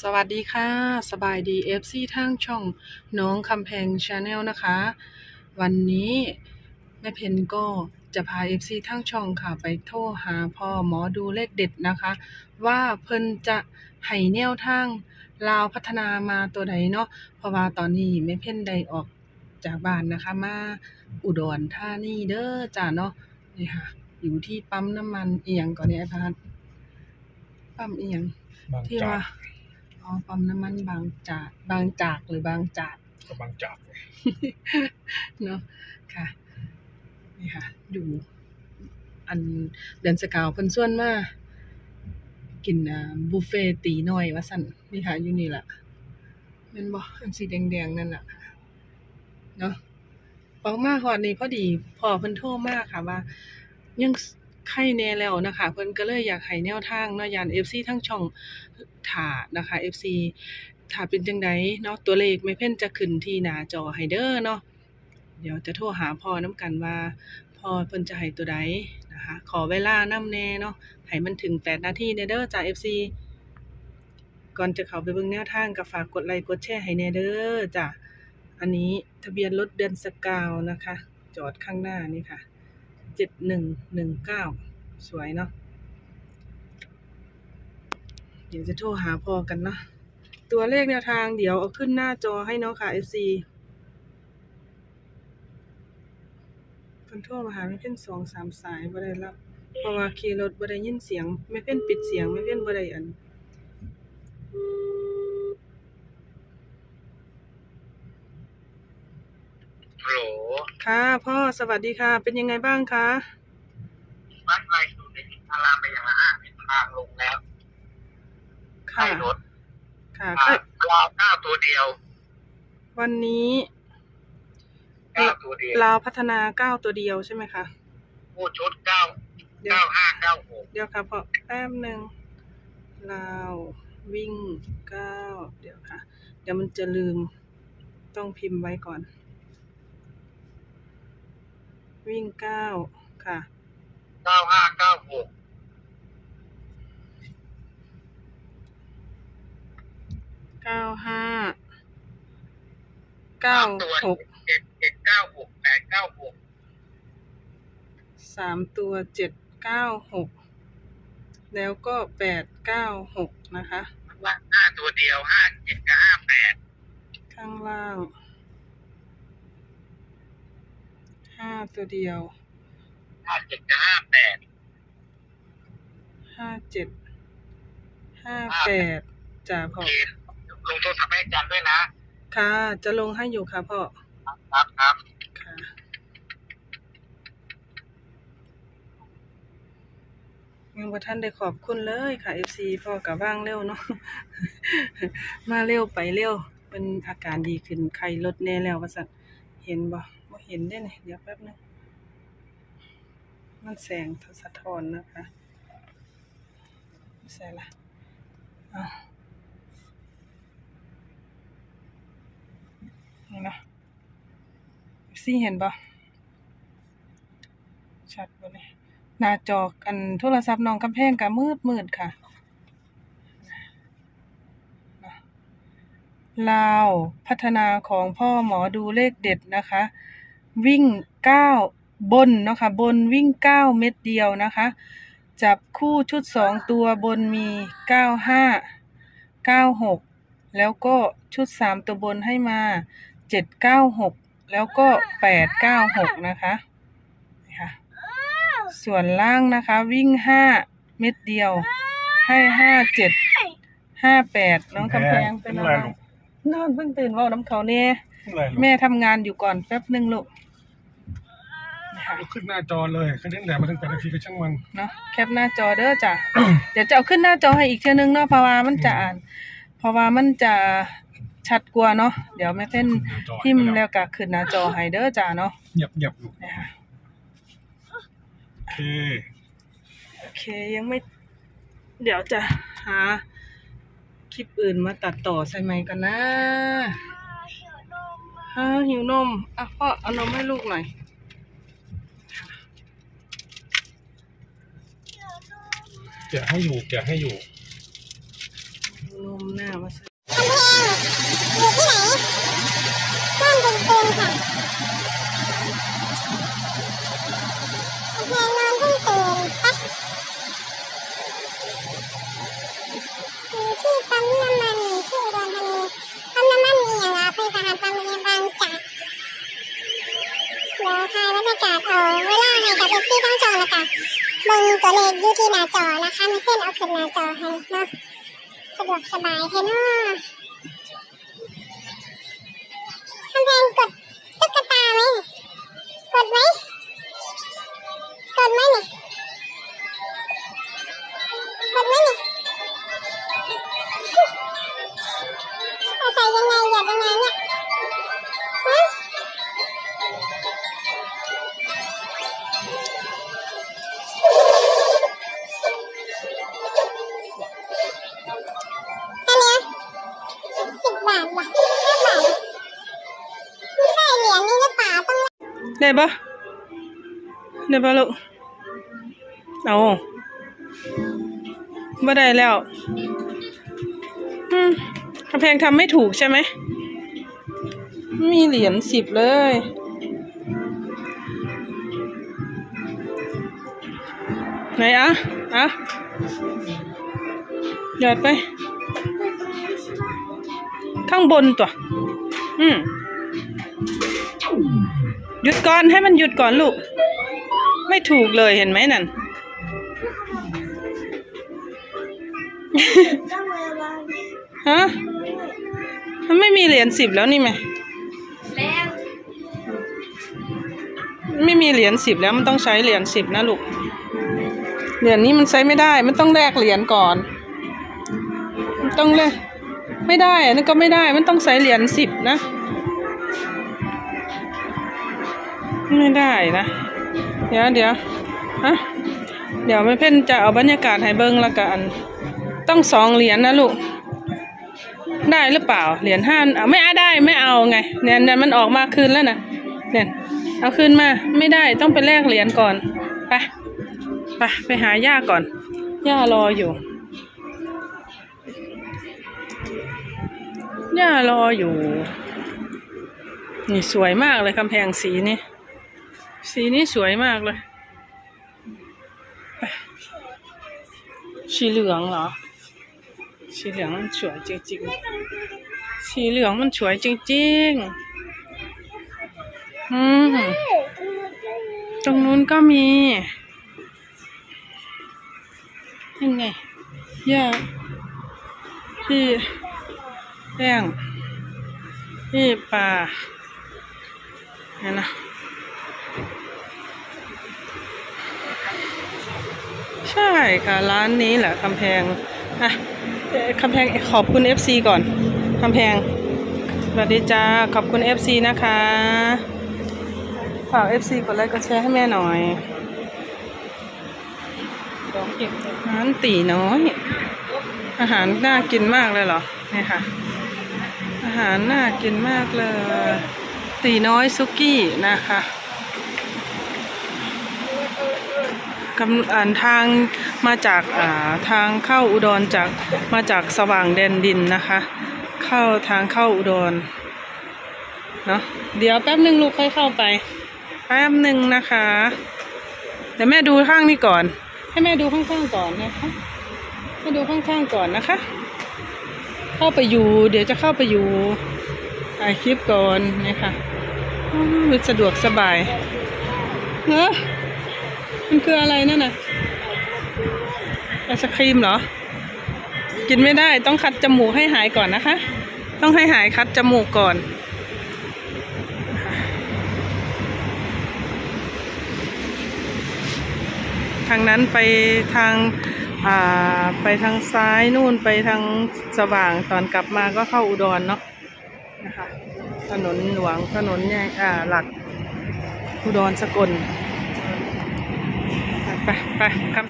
สวัสดีค่ะ สบายดี FC ทางช่องน้องคำแพงชาแนลนะคะ วันนี้แม่เพนก็จะพา FC ทางช่องค่ะ ไปโทรหาพ่อหมอดูเลขเด็ดนะคะ ว่าเพิ่นจะให้แนวทางลาวพัฒนามาตัวใดเนาะเพราะว่าตอนนี้แม่เพนได้ออกจากบ้านนะคะ มาอุดรธานีเด้อจ้าเนาะนี่ค่ะ อยู่ที่ปั๊มน้ำมันเอียงก่อนเนี่ยไอ้พัดปั๊มเอียงบางที่จากว่า อ๋อปั๊มน้ำมันบางจากบางจากหรือบางจากกับางจากเลยเนาะค่ะนี่ค่ะ อยู่ อันเดือนสกาวเพิ่นส่วนมากินอ่าบุฟเฟ่ตีน้อยว่าซั่นนี่ค่ะ อยู่นี่แหละม่นบ่อันสีแดงๆ นั่นล่ะเนาะออกมาฮอดนี่พอดีพอเพิ่นโทรมาค่ะว่า ยัง ไข้แน่แล้วนะคะ เพิ่นก็เลยอยากให้แนวทางเนาะยาน FC ทั้งช่องถ้านะคะ FC ถ้าเป็นจังใดเนาะตัวเลขไม่เพ่นจะขึ้นที่หน้าจอให้เด้อเนาะเดี๋ยวจะโทรหาพ่อน้ำกันว่าพ่อเพิ่นจะให้ตัวใดนะคะ ขอเวลานำแน่เนาะให้มันถึง 8 นาทีแน่เด้อจ้า FC ก่อนจะเข้าไปเบิ่งแนวทางก็ฝากกดไลค์กดแชร์ให้แน่เด้อจ้ะอันนี้ทะเบียนรถเดือนสกาวนะคะ จอดข้างหน้านี่ค่ะ เจ็ดหนึ่งหนึ่งเก้าสวยเนาะเดี๋ยวจะโทรหาพอกันเนาะตัวเลขแนวทางเดี๋ยวเอาขึ้นหน้าจอให้เนาะค่ะ FC เพิ่นโทรมาหาไม่เพ่นสองสามสายบ่ได้รับ เพราะว่าขี่รถบ่ได้ยินเสียง ไม่เพ่นปิดเสียง ไม่เพ่นบ่ได้อัน ฮัลโหลค่ะพ่อสวัสดีค่ะ เป็นยังไงบ้างคะบ้านไฟอยู่ในอารามไปอย่างละห้าเป็นทางลงแล้วค่ะให้รถค่ะอ่าก็เก้าเก้าตัวเดียว วันนี้เก้าตัวเดียวลาวพัฒนาเก้าตัวเดียวใช่ไหมคะพูดชุดเก้าเดี๋ยวเก้าห้าเก้าหกเดี๋ยวค่ะพอแป๊บหนึ่งลาววิ่งเก้าเดี๋ยวค่ะ เดี๋ยวมันจะลืมต้องพิมพ์ไว้ก่อน วิ่งเก้าค่ะเก้าห้าเก้าหกเก้าห้าเก้าตัวหกเจ็ดเจ็ดเก้าหกแปดเก้าหกสามตัวเจ็ดเก้าหกแล้วก็แปดเก้าหกนะคะว่าห้าตัวเดียวห้าเจ็ดกับห้าแปดข้างล่าง ห้าตัวเดียวห้าเจ็ดกับห้าแปดห้าเจ็ดห้าแปดจ้าโอพ่อเคลงโทรศัพท์ให้อาจารย์ด้วยนะ ค่ะ จะลงให้อยู่ค่ะพ่อ ครับครับค่ะ ยังบ่ท่านได้ขอบคุณเลยค่ะ FC พ่อกับว่างเร็วเนาะ มาเร็วไปเร็ว เป็นอาการดีขึ้นไข้ลดแน่แล้วว่าซั่น เห็นบ่บ่เห็นได้นี่เดี๋ยวแป๊บนึงมันแสงสะท้อนนะคะใส่ละอ้าวนี่นะซี่เห็นปะชัดบ่เนี่ยหน้าจออันโทรศัพท์น้องกำแพงก็มืดมืดค่ะ ลาวพัฒนาของพ่อหมอดูเลขเด็ดนะคะ วิ่งเก้าบนเนาะค่ะบนวิ่งเก้าเม็ดเดียวนะคะ จับคู่ชุดสองตัวบนมีเก้าห้าเก้าหกแล้วก็ชุดสามตัวบนให้มาเจ็ดเก้าหกแล้วก็แปดเก้าหกนะคะค่ะส่วนล่างนะคะวิ่งห้าเม็ดเดียวให้ห้าเจ็ดห้าแปดน้องกำแพงเป็นอะไร นอนเพิ่งตื่นเว่าน้ำเขาเนี่ยอะไรลูกแม่ทำงานอยู่ก่อนแป๊บหนึ่งลูกนี่ค่ะขึ้นหน้าจอเลยขึ้นตั้งแต่มาตั้งแต่นาทีก็ช่างมัน เนาะแคปหน้าจอเด้อจ้ะ เดี๋ยวจะเอาขึ้นหน้าจอให้อีกเทื่อนึงเนาะเพราะว่ามันจะอ่าน เพราะว่ามันจะชัดกว่าเนาะเดี๋ยวแม่เพ่นพิมพ์แล้วก็ขึ้นหน้าจอให้เด้อจ้ะเนาะเหยียบเหยียบลูกนะคะ โอเค โอเคยังไม่ เดี๋ยวจะหาค ลิปอื่นมาตัดต่อใช่ไหมกันนะฮะหิวนมอะพ่อเอานมให้ลูกหน่อยแกะให้อยู่แกะให้อยู่ นมน้ำเวลาให้กับเอฟซีทั้งจอแล้วก็เบิ่งตัวเลขอยู่ที่หน้าจอนะคะแม่เพื่อนเอาขึ้นหน้าจอให้เนาะสะดวกสบายแท้เนาะคำแพงกดตุ๊กตาไหมกดไหมกดไหมเนี่ยกดไหมเนี่ย ได้ปะได้ปะลูกเอาไม่ได้แล้วอืมกำแพงทำไม่ถูกใช่ไหม มีเหรียญสิบเลย ไหนอะอะหยอดไป ข้างบนตัว อืม ยุดก่อนให้มันหยุดก่อนลูก ไม่ถูกเลยเห็นไหมนั่นฮะมันไม่มีเหรียญสิบแล้วนี่ไหมไม่มีเหรียญสิบแล้วมันต้องใช้เหรียญสิบนะลูก เหรียญนี้มันใช้ไม่ได้ มันต้องแลกเหรียญก่อนมันต้องแลกไม่ได้อันนั้นก็ไม่ได้ มันต้องใช้เหรียญสิบนะ ไม่ได้นะ เดี๋ยวเดี๋ยวฮะเดี๋ยวแม่เพ่นจะเอาบรรยากาศให้เบิ้งละกันต้องสองเหรียญนะลูก ได้หรือเปล่า เหรียญห้าเอาไม่เอาได้ไม่เอาไงเนี่ยเนี่ยมันออกมาคืนแล้วนะเนี่ยเอาคืนมาไม่ได้ต้องไปแลกเหรียญก่อนไปไปไปหาย่าก่อนย่ารออยู่ย่ารออยู่ นี่สวยมากเลยกำแพงสีนี้ สีนี้สวยมากเลย สีเหลืองเหรอ สีเหลืองมันสวยจริงๆ สีเหลืองมันสวยจริงๆ อืม ตรงนู้นก็มียังไงย่าพี่แป้งพี่ปลาเนี่ยนะ ใช่ค่ะ ร้านนี้แหละคำแพงอะคำแพงขอบคุณ FC ก่อนคำแพงสวัสดีจ้าขอบคุณ FC นะคะ ฝาก FC กดไลค์กดแชร์ให้แม่หน่อยร้านตีน้อย อาหารน่ากินมากเลยเหรอเนี่ยค่ะ อาหารน่ากินมากเลย ตีน้อยซุกี้นะคะ กำอ่านทางมาจากอ่าทางเข้าอุดรจากมาจากสว่างแดนดินนะคะ เข้าทางเข้าอุดรเนาะเดี๋ยวแป๊บหนึ่งลูกค่อยเข้าไป แป๊บหนึ่งนะคะเดี๋ยวแม่ดูข้างนี้ก่อน ให้แม่ดูข้างๆก่อนนะคะให้ดูข้างๆก่อนนะคะ เข้าไปอยู่ เดี๋ยวจะเข้าไปอยู่ถ่ายคลิปก่อนนะคะอ้าวมันสะดวกสบายเนอะ มันคืออะไรนั่นน่ะไอศครีมเหรอ กินไม่ได้ต้องคัดจมูกให้หายก่อนนะคะ ต้องให้หายคัดจมูกก่อน ทางนั้นไปทางอ่าไปทางซ้ายนู่นไปทางสว่างตอนกลับมาก็เข้าอุดรเนาะนะคะถนนหลวงถนนใหญ่อ่าหลักอุดรสกล ไปไปครับ